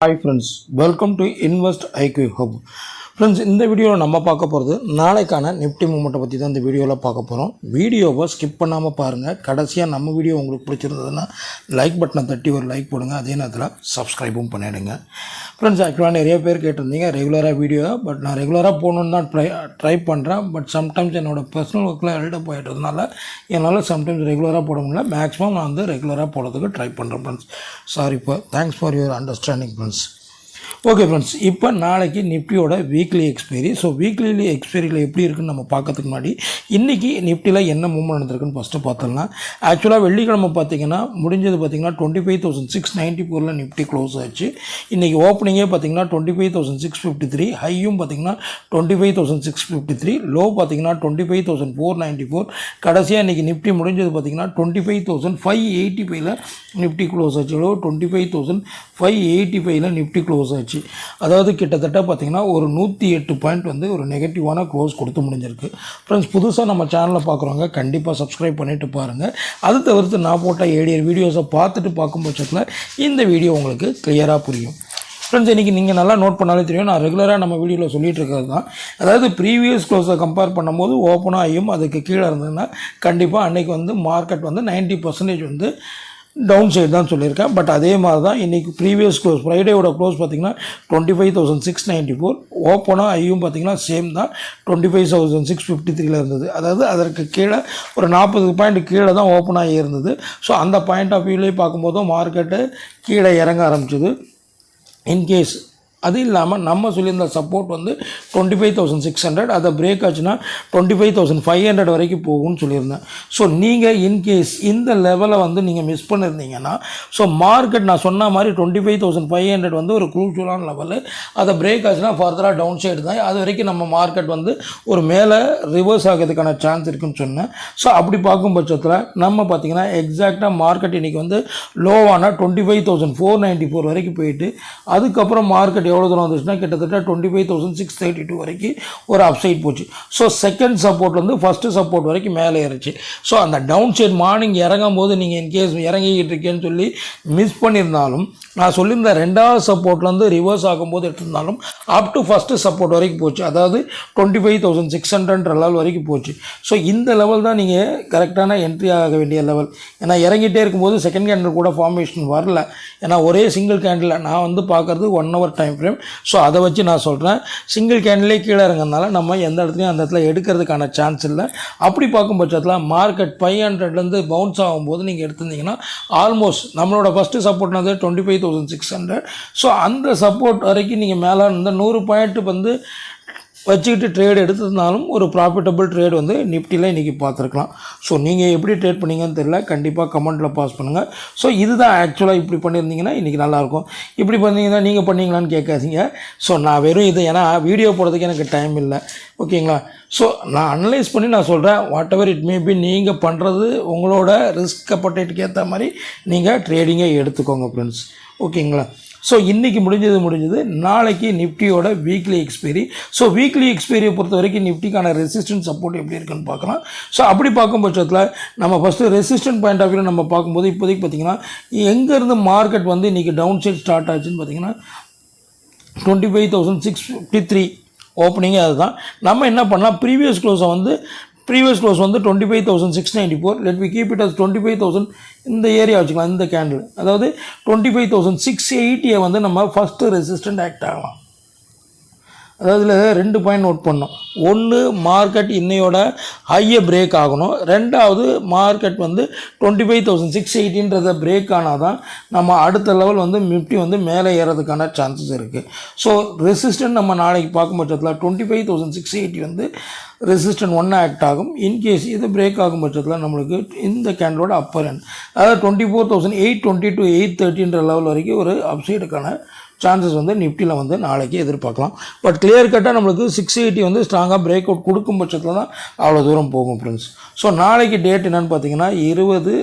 Hi friends welcome to invest IQ hub friends இந்த வீடியோவில் நம்ம பார்க்க போகிறது நாளைக்கான நிஃப்டி மூமெண்ட்டை பற்றி தான் இந்த வீடியோவில் பார்க்க போகிறோம் வீடியோவை ஸ்கிப் பண்ணாமல் பாருங்கள் கடைசியாக நம்ம வீடியோ உங்களுக்கு பிடிச்சிருந்ததுன்னா லைக் பட்டனை தட்டி ஒரு லைக் போடுங்க. அதே நேரத்தில் சப்ஸ்கிரைபும் பண்ணிவிடுங்க ஃப்ரெண்ட்ஸ் ஆக்சுவலாக நிறைய பேர் கேட்டிருந்தீங்க ரெகுலராக வீடியோ பட் நான் ரெகுலராக போகணுன்னு தான் ட்ரை ட்ரை பண்ணுறேன் பட் சம்டைம்ஸ் என்னோட பர்சனல் ஒர்க்கில் எழுத போயிட்டதுனால என்னால் சம்டைம்ஸ் ரெகுலராக போட முடியல. மேக்ஸிமம் நான் வந்து ரெகுலராக போடுறதுக்கு ட்ரை பண்ணுறேன் ஃப்ரெண்ட்ஸ் சாரி இப்போ thanks for your understanding friends okay friends இப்போ நாளைக்கு நிஃப்டியோட வீக்லி எக்ஸ்பைரி ஸோ வீக்லி எக்ஸ்பைரியில் எப்படி இருக்குன்னு நம்ம பார்க்கறதுக்கு முன்னாடி இன்றைக்கி நிஃப்டியில் என்ன மூவ்மெண்ட் நடந்திருக்குன்னு ஃபஸ்ட்டு பார்த்துடலாம். ஆக்சுவலாக வெள்ளிக்கிழமை பார்த்தீங்கன்னா முடிஞ்சது பார்த்தீங்கன்னா twenty five thousand six ninety ஃபோரில் நிஃப்டி க்ளோஸ் ஆச்சு. இன்றைக்கி ஓப்பனிங்கே பார்த்தீங்கன்னா twenty five thousand six fifty three ஹையும் பார்த்தீங்கன்னா twenty five thousand six fifty three low பார்த்தீங்கன்னா twenty five thousand four ninety four கடைசியாக இன்றைக்கி நிஃப்டி முடிஞ்சது பார்த்திங்கன்னா twenty five thousand five eighty ஃபைவ்ல நிஃப்டி க்ளோஸ் ஆச்சு. Low twenty five thousand five eighty ஃபைவ்ல Nifty close ஆச்சு அதாவது கிட்டத்தட்ட பார்த்தீங்கன்னா ஒரு நூற்றி எட்டு பாயிண்ட் வந்து ஒரு நெகட்டிவான க்ளோஸ் கொடுத்து முடிஞ்சிருக்கு. ஃப்ரெண்ட்ஸ் புதுசாக நம்ம சேனலை பார்க்குறவங்க கண்டிப்பாக சப்ஸ்கிரைப் பண்ணிவிட்டு பாருங்கள் அது தவிர்த்து நான் போட்ட ஏடியர் வீடியோஸை பார்த்துட்டு பார்க்கும் பட்சத்தில் இந்த வீடியோ உங்களுக்கு கிளியராக புரியும். ஃப்ரெண்ட்ஸ் இன்றைக்கி நீங்கள் நல்லா நோட் பண்ணாலே தெரியும். நான் ரெகுலராக நம்ம வீடியோவில் சொல்லிட்டு இருக்கிறது தான். அதாவது ப்ரீவியஸ் க்ளோஸை கம்பேர் பண்ணும்போது ஓப்பனாக ஆகியும் அதுக்கு கீழே இருந்ததுன்னா கண்டிப்பாக அன்றைக்கி வந்து மார்க்கெட் வந்து 90% பர்சன்டேஜ் வந்து டவுன் சைடு தான் சொல்லியிருக்கேன். பட் அதே மாதிரி தான் இன்றைக்கி ப்ரீவியஸ் க்ளோஸ் ஃப்ரைடேவோட க்ளோஸ் பார்த்தீங்கன்னா twenty five thousand six ninety four ஓப்பனாக ஐயும் பார்த்தீங்கன்னா சேம் தான். Twenty five thousand six fifty த்ரீல இருந்தது. அதாவது அதற்கு கீழே ஒரு நாற்பது பாயிண்ட் கீழே தான் ஓப்பன் ஆகி இருந்தது. ஸோ அந்த பாயிண்ட் ஆஃப் வியூலேயே பார்க்கும்போதும் மார்க்கெட்டு கீழே இறங்க ஆரம்பிச்சது. இன்கேஸ் அது இல்லாமல் நம்ம சொல்லியிருந்த சப்போர்ட் வந்து twenty five thousand six hundred அதை பிரேக் ஆச்சுன்னா twenty five thousand five hundred வரைக்கும் போகும்னு சொல்லியிருந்தேன். ஸோ நீங்கள் இன்கேஸ் இந்த லெவலை வந்து நீங்கள் மிஸ் பண்ணியிருந்தீங்கன்னா ஸோ மார்க்கெட் நான் சொன்ன மாதிரி twenty five thousand five hundred வந்து ஒரு குரூஷியலான லெவலு அதை பிரேக் ஆச்சுன்னா ஃபர்தராக டவுன் சைடு தான். அது வரைக்கும் நம்ம மார்க்கெட் வந்து ஒரு மேலே ரிவர்ஸ் ஆகிறதுக்கான சான்ஸ் இருக்குன்னு சொன்னேன். ஸோ அப்படி பார்க்கும் பட்சத்தில் நம்ம பார்த்திங்கன்னா எக்ஸாக்டாக மார்க்கெட் இன்றைக்கி வந்து லோவான twenty five thousand four ninety four வரைக்கும் போயிட்டு அதுக்கப்புறம் மார்க்கெட் எவ்வளோ தூரம் வந்துச்சுன்னா கிட்டத்தட்ட twenty five thousand six thirty two வரைக்கும் ஒரு அப்சைட் போச்சு. ஸோ செகண்ட் சப்போர்ட்லேருந்து ஃபஸ்ட்டு சப்போர்ட் வரைக்கும் மேலே ஏறிச்சு. ஸோ அந்த டவுன் சைட் மார்னிங் இறங்கும் போது நீங்கள் இன்கேஸ் இறங்கிக்கிட்டு இருக்கேன்னு சொல்லி மிஸ் பண்ணியிருந்தாலும் நான் சொல்லியிருந்த ரெண்டாவது சப்போர்ட்லேருந்து ரிவர்ஸ் ஆகும்போது எடுத்திருந்தாலும் அப் டு ஃபஸ்ட்டு சப்போர்ட் வரைக்கும் போச்சு. அதாவது டுவெண்ட்டி ஃபைவ் தௌசண்ட் சிக்ஸ் ஹண்ட்ரட்ன்ற லெவல் வரைக்கும் போச்சு. ஸோ இந்த லெவல் தான் நீங்கள் கரெக்டான என்ட்ரி ஆக வேண்டிய லெவல் ஏன்னா இறங்கிட்டே இருக்கும்போது செகண்ட் கேண்டில் கூட ஃபார்மேஷன் வரல. ஏன்னா ஒரே சிங்கிள் கேண்டில் நான் வந்து பார்க்குறது one hour time frame so அதை வச்சு நான் சொல்கிறேன் சிங்கிள் கேண்டிலே கீழே இறங்குறதுனால நம்ம எந்த இடத்துலையும் அந்த இடத்துல எடுக்கிறதுக்கான சான்ஸ் இல்லை. அப்படி பார்க்கும் பட்சத்தில் மார்க்கெட் ஃபைவ் ஹண்ட்ரட்லேருந்து பவுன்ஸ் ஆகும்போது நீங்கள் எடுத்திருந்தீங்கன்னா ஆல்மோஸ்ட் நம்மளோட ஃபஸ்ட்டு சப்போர்ட் வந்து twenty five thousand six hundred so அந்த சப்போர்ட் வரைக்கும் நீங்கள் மேலே இந்த நூறு பாயிண்ட் வந்து வச்சுக்கிட்டு ட்ரேட் எடுத்ததுனாலும் ஒரு ப்ராஃபிட்டபிள் ட்ரேட் வந்து நிஃப்டியில் இன்றைக்கி பார்த்துருக்கலாம். ஸோ நீங்கள் எப்படி ட்ரேட் பண்ணீங்கன்னு தெரியல. கண்டிப்பாக கமெண்ட்டில் பாஸ் பண்ணுங்கள் ஸோ இதுதான் ஆக்சுவலாக இப்படி பண்ணியிருந்தீங்கன்னா இன்றைக்கி நல்லாயிருக்கும். இப்படி பண்ணீங்கன்னா நீங்கள் பண்ணீங்களான்னு கேட்காதீங்க. ஸோ நான் வெறும் இது ஏன்னா வீடியோ போடுறதுக்கு எனக்கு டைம் இல்லை. ஓகேங்களா ஸோ நான் அனலைஸ் பண்ணி நான் சொல்கிறேன் whatever it may be நீங்கள் பண்ணுறது உங்களோட ரிஸ்க் அப்பட்டேட்டுக்கு ஏற்ற மாதிரி நீங்கள் ட்ரேடிங்கை எடுத்துக்கோங்க ஃப்ரெண்ட்ஸ் ஓகேங்களா ஸோ இன்றைக்கி முடிஞ்சது முடிஞ்சது. நாளைக்கு நிஃப்டியோட வீக்லி எக்ஸ்பைரி ஸோ வீக்லி எக்ஸ்பைரியை பொறுத்த வரைக்கும் நிஃப்டிக்கான ரெசிஸ்டன்ஸ் சப்போர்ட் எப்படி இருக்குன்னு பார்க்கலாம். ஸோ அப்படி பார்க்கும் பட்சத்தில் நம்ம first resistant point of view நம்ம பார்க்கும்போது இப்போதைக்கு பார்த்திங்கன்னா எங்கேருந்து மார்க்கெட் வந்து இன்றைக்கி டவுன் சைட் ஸ்டார்ட் ஆச்சுன்னு பார்த்திங்கன்னா twenty five thousand six fifty three ஓப்பனிங்கே அதுதான். நம்ம என்ன பண்ணலாம்? ப்ரீவியஸ் க்ளோஸை வந்து ப்ரீவியஸ் க்ளோஸ் வந்து twenty five thousand six ninety four let we keep it as twenty five thousand இந்த ஏரியா வச்சுக்கலாம் இந்த கேண்டில் அதாவது டுவெண்ட்டி ஃபைவ் தௌசண்ட் சிக்ஸ் எயிட்டியை வந்து நம்ம ஃபஸ்ட்டு ரெசிஸ்டன்ட் ஆக்ட் ஆகலாம். அதாவது இதில் ரெண்டு பாயிண்ட் நோட் பண்ணோம். ஒன்று மார்க்கெட் இன்னையோட ஹையை பிரேக் ஆகணும். ரெண்டாவது மார்க்கெட் வந்து டுவெண்ட்டி ஃபைவ் தௌசண்ட் சிக்ஸ் எயிட்டின்றத பிரேக் ஆனால் தான் நம்ம அடுத்த லெவல் வந்து நிஃப்டி வந்து மேலே ஏறதுக்கான சான்சஸ் இருக்குது ஸோ ரெசிஸ்டன்ட் நம்ம நாளைக்கு பார்க்கும் பட்சத்தில் twenty five thousand six eighty வந்து ரெசிஸ்டன்ட் ஒன்று ஆக்ட் ஆகும். இன்கேஸ் இது பிரேக் ஆகும் பட்சத்தில் நம்மளுக்கு இந்த கேண்டலோட அப்பர் எண்ட் அதாவது twenty four thousand eight twenty two eight தேர்ட்டின்ற level வரைக்கும் ஒரு அப்சைடுக்கான சான்சஸ் வந்து நிஃப்டியில் வந்து நாளைக்கு எதிர்பார்க்கலாம். பட் கிளியர் கட்டாக நம்மளுக்கு சிக்ஸ் எயிட்டி வந்து ஸ்ட்ராங்காக பிரேக் அவுட் கொடுக்கும் பட்சத்தில் தான் அவ்வளோ தூரம் போகும் ஃப்ரெண்ட்ஸ் ஸோ நாளைக்கு டேட் என்னென்னு பார்த்தீங்கன்னா இருபது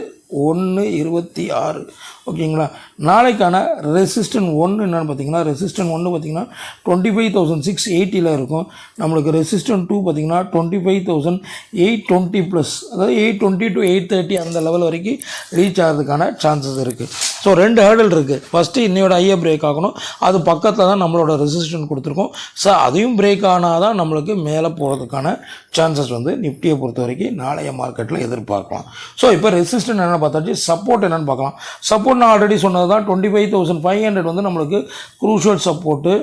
ஒன்று இருபத்தி ஆறு. ஓகேங்களா நாளைக்கான ரெசிஸ்டன் ஒன்று என்னென்னு பார்த்தீங்கன்னா ரெசிஸ்டன் ஒன்று பார்த்தீங்கன்னா டுவெண்ட்டி ஃபைவ் தௌசண்ட் சிக்ஸ் எயிட்டியில் இருக்கும். நம்மளுக்கு ரெசிஸ்டன் டூ பார்த்தீங்கன்னா twenty five thousand eight twenty plus அதாவது eight twenty two eight thirty அந்த லெவல் வரைக்கும் ரீச் ஆகிறதுக்கான சான்சஸ் இருக்குது ஸோ ரெண்டு ஹேர்டல் இருக்குது ஃபஸ்ட்டு இன்னையோட ஐயை பிரேக் ஆகணும். அது பக்கத்தில் தான் நம்மளோட ரெசிஸ்டன்ஸ் கொடுத்துருக்கோம். ஸோ அதையும் பிரேக் ஆனால் தான் நம்மளுக்கு மேலே போகிறதுக்கான சான்சஸ் வந்து நிஃப்டியை பொறுத்த வரைக்கும் நாளைய மார்க்கெட்டில் எதிர்பார்க்கலாம். ஸோ இப்போ ரெசிஸ்டன்ட் என்னென்னு பார்த்தாச்சு. சப்போர்ட் என்னென்னு பார்க்கலாம். சப்போர்ட் நான் ஆல்ரெடி சொன்னது தான் twenty five thousand five hundred வந்து நம்மளுக்கு குரூஷியல் சப்போர்ட்டு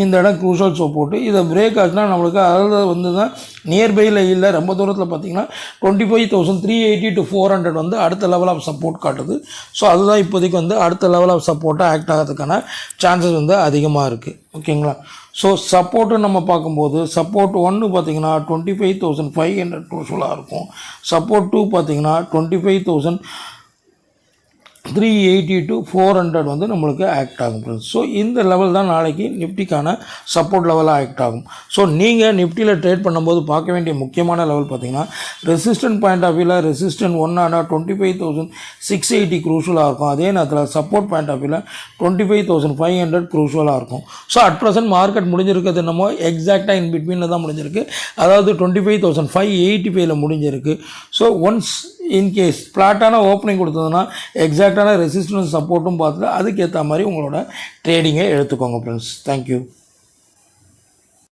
இந்த இடம் க்ரூஷல் சோப் போட்டு இதை பிரேக் ஆச்சுன்னா நம்மளுக்கு அதாவது வந்து தான் நியர்பையில் இல்லை ரொம்ப தூரத்தில் பார்த்தீங்கன்னா twenty five thousand three eighty two four hundred வந்து அடுத்த லெவல் ஆஃப் சப்போர்ட் காட்டுது. ஸோ அதுதான் இப்போதைக்கு வந்து அடுத்த லெவல் ஆஃப் சப்போர்ட்டாக ஆக்ட் ஆகிறதுக்கான சான்சஸ் வந்து அதிகமாக இருக்குது ஓகேங்களா? ஸோ சப்போர்ட்டு நம்ம பார்க்கும்போது சப்போர்ட் ஒன்று பார்த்தீங்கன்னா twenty five thousand five hundred க்ரூஷலாக இருக்கும். சப்போர்ட் டூ பார்த்தீங்கன்னா twenty five thousand three eighty two four hundred வந்து நம்மளுக்கு ஆக்ட் ஆகும் ஃப்ரெண்ட்ஸ் ஸோ இந்த லெவல் தான் நாளைக்கு நிஃப்டிக்கான சப்போர்ட் லெவலாக ஆக்ட் ஆகும். ஸோ நீங்கள் நிஃப்டியில் ட்ரேட் பண்ணும்போது பார்க்க வேண்டிய முக்கியமான லெவல் பார்த்தீங்கன்னா ரெசிஸ்டன்ட் பாயிண்ட் ஆஃப் வியூவில் ரெசிஸ்டன்ட் ஒன் ஆனால் twenty five thousand six eighty க்ரூஷலாக இருக்கும். அதே நேரத்தில் சப்போர்ட் பாயிண்ட் ஆஃப் வியூவில் twenty five thousand five hundred க்ரூஷுவலாக இருக்கும். ஸோ அட் ப்ரெசென்ட் மார்க்கெட் முடிஞ்சிருக்கிறது என்னமோ எக்ஸாக்டாக இன் பிட்வீனில் தான் முடிஞ்சிருக்கு. அதாவது twenty five thousand five eighty ஃபைவ்ல முடிஞ்சிருக்கு. ஸோ ஒன்ஸ் இன்கேஸ் ஃப்ளாட்டான ஓப்பனிங் கொடுத்ததுன்னா எக்ஸாக்டான ரெசிஸ்டன்ஸ் சப்போர்ட்டும் பார்த்துட்டு அதுக்கேற்ற மாதிரி உங்களோட ட்ரேடிங்கை எடுத்துக்கோங்க ஃப்ரெண்ட்ஸ் தேங்க்யூ